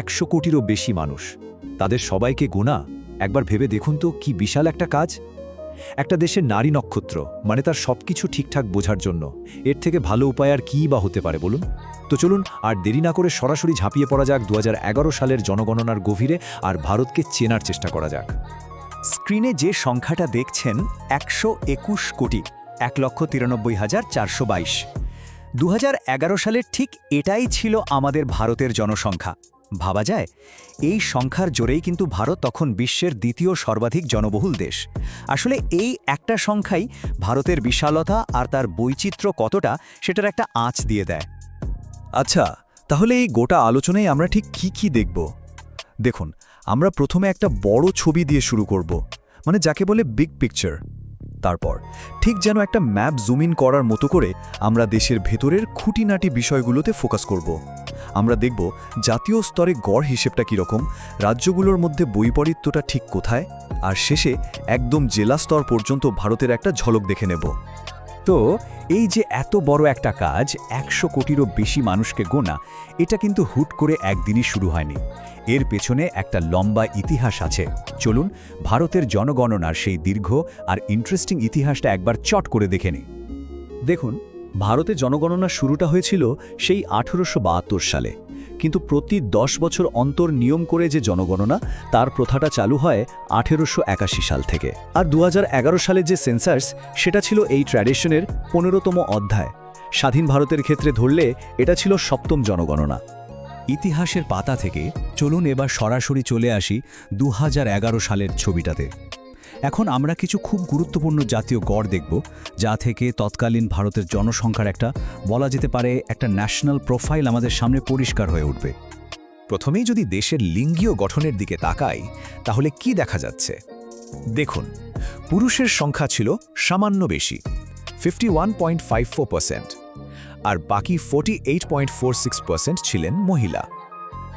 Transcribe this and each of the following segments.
একশো কোটিরও বেশি মানুষ। তাদের সবাইকে গোনা, একবার ভেবে দেখুন তো কি বিশাল একটা কাজ। একটা দেশের নারী নক্ষত্র মানে তার সবকিছু ঠিকঠাক বোঝার জন্য, এর থেকে ভালো উপায় আর কী বা হতে পারে বলুন? তো চলুন, আর দেরি না করে সরাসরি ঝাঁপিয়ে পড়া যাক দু হাজার এগারো সালের জনগণনার গভীরে আর ভারতকে চেনার চেষ্টা করা যাক। স্ক্রিনে যে সংখ্যাটা দেখছেন, একশো একুশ কোটি, এক লক্ষ তিরানব্বই হাজার চারশো বাইশ। দু সালের ঠিক এটাই ছিল আমাদের ভারতের জনসংখ্যা। ভাবা যায়, এই সংখ্যার জোরেই কিন্তু ভারত তখন বিশ্বের দ্বিতীয় সর্বাধিক জনবহুল দেশ। আসলে এই একটা সংখ্যাই ভারতের বিশালতা আর তার বৈচিত্র্য কতটা সেটার একটা আঁচ দিয়ে দেয়। আচ্ছা তাহলে এই গোটা আলোচনায় আমরা ঠিক কি কি দেখব? দেখুন, আমরা প্রথমে একটা বড় ছবি দিয়ে শুরু করব মানে যাকে বলে বিগ পিকচার তারপর, ঠিক যেন একটা ম্যাপ জুম ইন করার মতো করে আমরা দেশের ভেতরের খুঁটিনাটি বিষয়গুলোতে ফোকাস করব। আমরা দেখব জাতীয় স্তরে গড় হিসেবটা কীরকম, রাজ্যগুলোর মধ্যে বৈপরীত্যটা ঠিক কোথায়, আর শেষে একদম জেলা স্তর পর্যন্ত ভারতের একটা ঝলক দেখে নেব। তো, এই যে এত বড় একটা কাজ, একশো কোটিরও বেশি মানুষকে গোনা, এটা কিন্তু হুট করে একদিনই শুরু হয়নি। এর পেছনে একটা লম্বা ইতিহাস আছে। চলুন, ভারতের জনগণনার সেই দীর্ঘ আর ইন্টারেস্টিং ইতিহাসটা একবার চট করে দেখে নিই। দেখুন ভারতে জনগণনা শুরুটা হয়েছিল সেই আঠেরোশো বাহাত্তর সালে। কিন্তু প্রতি দশ বছর অন্তর নিয়ম করে যে জনগণনা, তার প্রথাটা চালু হয় আঠেরোশো একাশি সাল থেকে। আর দু সালে যে সেন্সার্স, সেটা ছিল এই ট্র্যাডিশনের পনেরোতম অধ্যায়। স্বাধীন ভারতের ক্ষেত্রে ধরলে এটা ছিল সপ্তম জনগণনা। ইতিহাসের পাতা থেকে চলুন এবার সরাসরি চলে আসি দু হাজার এগারো সালের ছবিটাতে। এখন আমরা কিছু খুব গুরুত্বপূর্ণ জাতীয় গড় দেখব, যা থেকে তৎকালীন ভারতের জনসংখ্যার একটা, বলা যেতে পারে, একটা ন্যাশনাল প্রোফাইল আমাদের সামনে পরিষ্কার হয়ে উঠবে। প্রথমেই যদি দেশের লিঙ্গীয় গঠনের দিকে তাকাই, তাহলে কি দেখা যাচ্ছে? দেখুন, পুরুষের সংখ্যা ছিল সামান্য বেশি ফিফটি আর বাকি ফোর্টি ছিলেন মহিলা।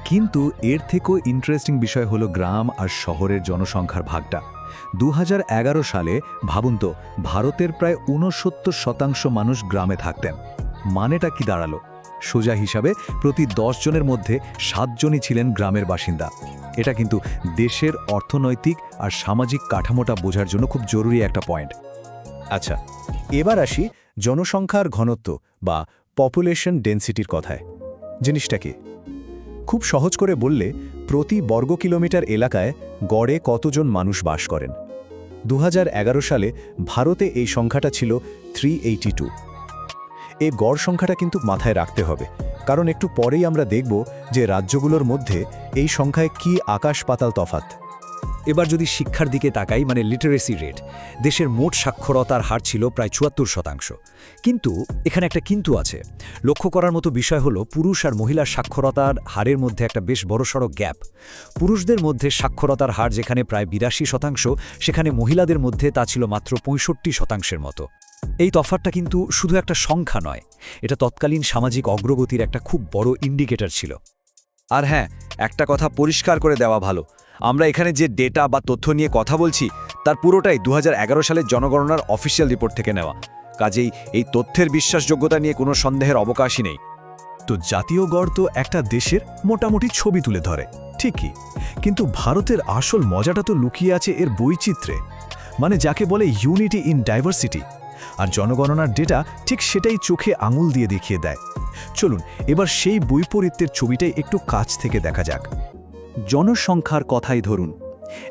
কিন্তু এর থেকেও ইন্টারেস্টিং বিষয় হলো গ্রাম আর শহরের জনসংখ্যার ভাগটা। দু হাজার এগারো সালে ভাবুন তো, ভারতের প্রায় ঊনসত্তর শতাংশ মানুষ গ্রামে থাকতেন। মানেটা কি দাঁড়াল? সোজা হিসাবে প্রতি দশ জনের মধ্যে সাতজনই ছিলেন গ্রামের বাসিন্দা। এটা কিন্তু দেশের অর্থনৈতিক আর সামাজিক কাঠামোটা বোঝার জন্য খুব জরুরি একটা পয়েন্ট। আচ্ছা এবার আসি জনসংখ্যার ঘনত্ব বা পপুলেশন ডেন্সিটির কথায়। জিনিসটা কি? খুব সহজ করে বললে, প্রতি বর্গ কিলোমিটার এলাকায় গড়ে কতজন মানুষ বাস করেন? দু হাজার এগারো সালে ভারতে এই সংখ্যাটা ছিল থ্রি এইটটি টু এ গড় সংখ্যাটা কিন্তু মাথায় রাখতে হবে, কারণ একটু পরেই আমরা দেখব যে রাজ্যগুলোর মধ্যে এই সংখ্যায় কি আকাশ পাতাল তফাত এবার যদি শিক্ষার দিকে তাকাই মানে লিটারেসি রেট দেশের মোট সাক্ষরতার হার ছিল প্রায় চুয়াত্তর শতাংশ। কিন্তু এখানে একটা কিন্তু আছে। লক্ষ্য করার মতো বিষয় হলো, পুরুষ আর মহিলার সাক্ষরতার হারের মধ্যে একটা বেশ বড়সড় গ্যাপ। পুরুষদের মধ্যে সাক্ষরতার হার যেখানে প্রায় বিরাশি শতাংশ, সেখানে মহিলাদের মধ্যে তা ছিল মাত্র পঁয়ষট্টি শতাংশের মতো। এই তফাতটা কিন্তু শুধু একটা সংখ্যা নয়, এটা তৎকালীন সামাজিক অগ্রগতির একটা খুব বড় ইন্ডিকেটর ছিল। আর হ্যাঁ একটা কথা পরিষ্কার করে দেওয়া ভালো। আমরা এখানে যে ডেটা বা তথ্য নিয়ে কথা বলছি, তার পুরোটাই দু সালের জনগণনার অফিসিয়াল রিপোর্ট থেকে নেওয়া। কাজেই এই তথ্যের বিশ্বাসযোগ্যতা নিয়ে কোনো সন্দেহের অবকাশই নেই। তো জাতীয় গড় তো একটা দেশের মোটামুটি ছবি তুলে ধরে, ঠিকই। কিন্তু ভারতের আসল মজাটা তো লুকিয়ে আছে এর বৈচিত্র্যে। মানে যাকে বলে ইউনিটি ইন ডাইভার্সিটি আর জনগণনার ডেটা ঠিক সেটাই চোখে আঙুল দিয়ে দেখিয়ে দেয়। চলুন, এবার সেই বৈপরীত্যের ছবিটাই একটু কাছ থেকে দেখা যাক। জনসংখ্যার কথাই ধরুন।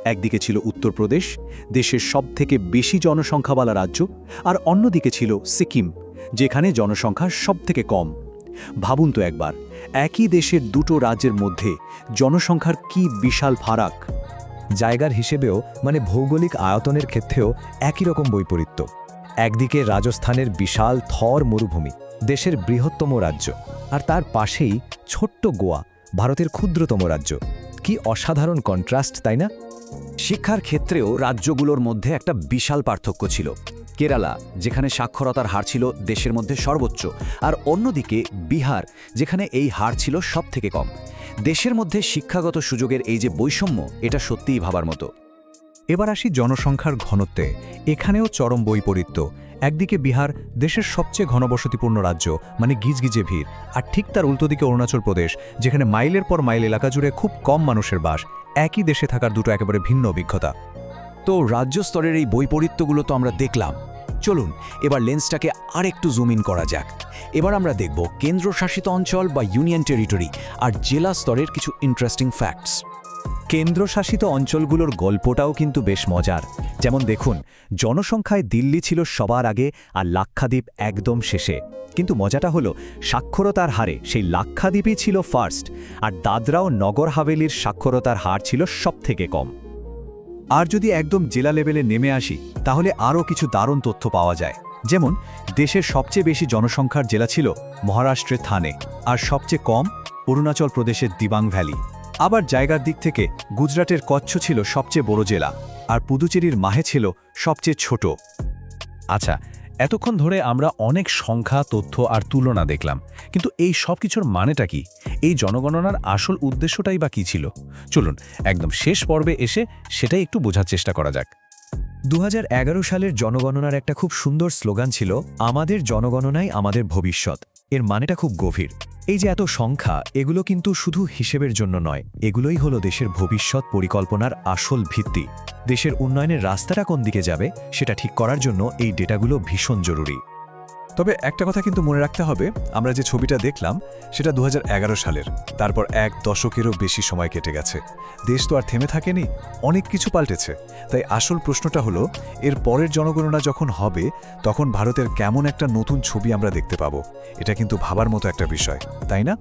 একদিকে ছিল উত্তরপ্রদেশ, দেশের সবথেকে বেশি জনসংখ্যাওয়ালা রাজ্য, আর অন্যদিকে ছিল সিকিম, যেখানে জনসংখ্যা সবথেকে কম। ভাবুন তো একবার, একই দেশের দুটো রাজ্যের মধ্যে জনসংখ্যার কি বিশাল ফারাক? জায়গার হিসেবেও মানে ভৌগোলিক আয়তনের ক্ষেত্রেও একই রকম বৈপরীত্য। একদিকে রাজস্থানের বিশাল থর মরুভূমি, দেশের বৃহত্তম রাজ্য, আর তার পাশেই ছোট্ট গোয়া, ভারতের ক্ষুদ্রতম রাজ্য। কি অসাধারণ কন্ট্রাস্ট তাই না? শিক্ষার ক্ষেত্রেও রাজ্যগুলোর মধ্যে একটা বিশাল পার্থক্য ছিল। কেরালা, যেখানে সাক্ষরতার হার ছিল দেশের মধ্যে সর্বোচ্চ, আর অন্যদিকে বিহার, যেখানে এই হার ছিল সব থেকে কম। দেশের মধ্যে শিক্ষাগত সুযোগের এই যে বৈষম্য, এটা সত্যিই ভাবার মতো। এবার আসি জনসংখ্যার ঘনত্বে। এখানেও চরম বৈপরীত্য। একদিকে বিহার দেশের সবচেয়ে ঘনবসতিপূর্ণ রাজ্য মানে গিজগিজে ভিড়, আর ঠিক তার উল্টো দিকে অরুণাচল প্রদেশ, যেখানে মাইলের পর মাইল এলাকা জুড়ে খুব কম মানুষের বাস, একই দেশে থাকার দুটো একেবারে ভিন্ন অভিজ্ঞতা। তো রাজ্য স্তরের এই বৈপরীত্যগুলো তো আমরা দেখলাম। চলুন, এবার লেন্সটাকে আরেকটু জুম ইন করা যাক। এবার আমরা দেখব কেন্দ্রশাসিত অঞ্চল বা ইউনিয়ন টেরিটরি আর জেলা স্তরের কিছু ইন্টারেস্টিং ফ্যাক্টস কেন্দ্রশাসিত অঞ্চলগুলোর গল্পটাও কিন্তু বেশ মজার। যেমন দেখুন, জনসংখ্যায় দিল্লি ছিল সবার আগে আর লাক্ষাদ্বীপ একদম শেষে। কিন্তু মজাটা হলো, সাক্ষরতার হারে সেই লাক্ষাদ্বীপই ছিল ফার্স্ট আর দাদরা ও নগর হাভেলির সাক্ষরতার হার ছিল সবথেকে কম। আর যদি একদম জেলা লেভেলে নেমে আসি, তাহলে আরও কিছু দারুণ তথ্য পাওয়া যায়। যেমন, দেশের সবচেয়ে বেশি জনসংখ্যার জেলা ছিল মহারাষ্ট্রের থানে, আর সবচেয়ে কম অরুণাচল প্রদেশের দিবাং ভ্যালি। আবার জায়গার দিক থেকে গুজরাটের কচ্ছ ছিল সবচেয়ে বড় জেলা, আর পুদুচেরির মাহে ছিল সবচেয়ে ছোট। আচ্ছা এতক্ষণ ধরে আমরা অনেক সংখ্যা, তথ্য আর তুলনা দেখলাম, কিন্তু এই সব কিছুর মানেটা কি? এই জনগণনার আসল উদ্দেশ্যটাই বা কী ছিল? চলুন, একদম শেষ পর্বে এসে সেটাই একটু বোঝার চেষ্টা করা যাক। দু হাজার এগারো সালের জনগণনার একটা খুব সুন্দর স্লোগান ছিল, আমাদের জনগণনাই আমাদের ভবিষ্যৎ। এর মানেটা খুব গভীর। এই যে এত সংখ্যা, এগুলো কিন্তু শুধু হিসেবের জন্য নয়, এগুলোই হলো দেশের ভবিষ্যৎ পরিকল্পনার আসল ভিত্তি। দেশের উন্নয়নের রাস্তাটা কোন দিকে যাবে, সেটা ঠিক করার জন্য এই ডেটাগুলো ভীষণ জরুরি। তবে একটা কথা কিন্তু মনে রাখতে হবে, আমরা যে ছবিটা দেখলাম সেটা দু হাজার এগারো সালের। তারপর এক দশকেরও বেশি সময় কেটে গেছে। দেশ তো আর থেমে থাকেনি, অনেক কিছু পাল্টেছে। তাই আসল প্রশ্নটা হলো, এর পরের জনগণনা যখন হবে, তখন ভারতের কেমন একটা নতুন ছবি আমরা দেখতে পাবো? এটা কিন্তু ভাবার মতো একটা বিষয়, তাই না?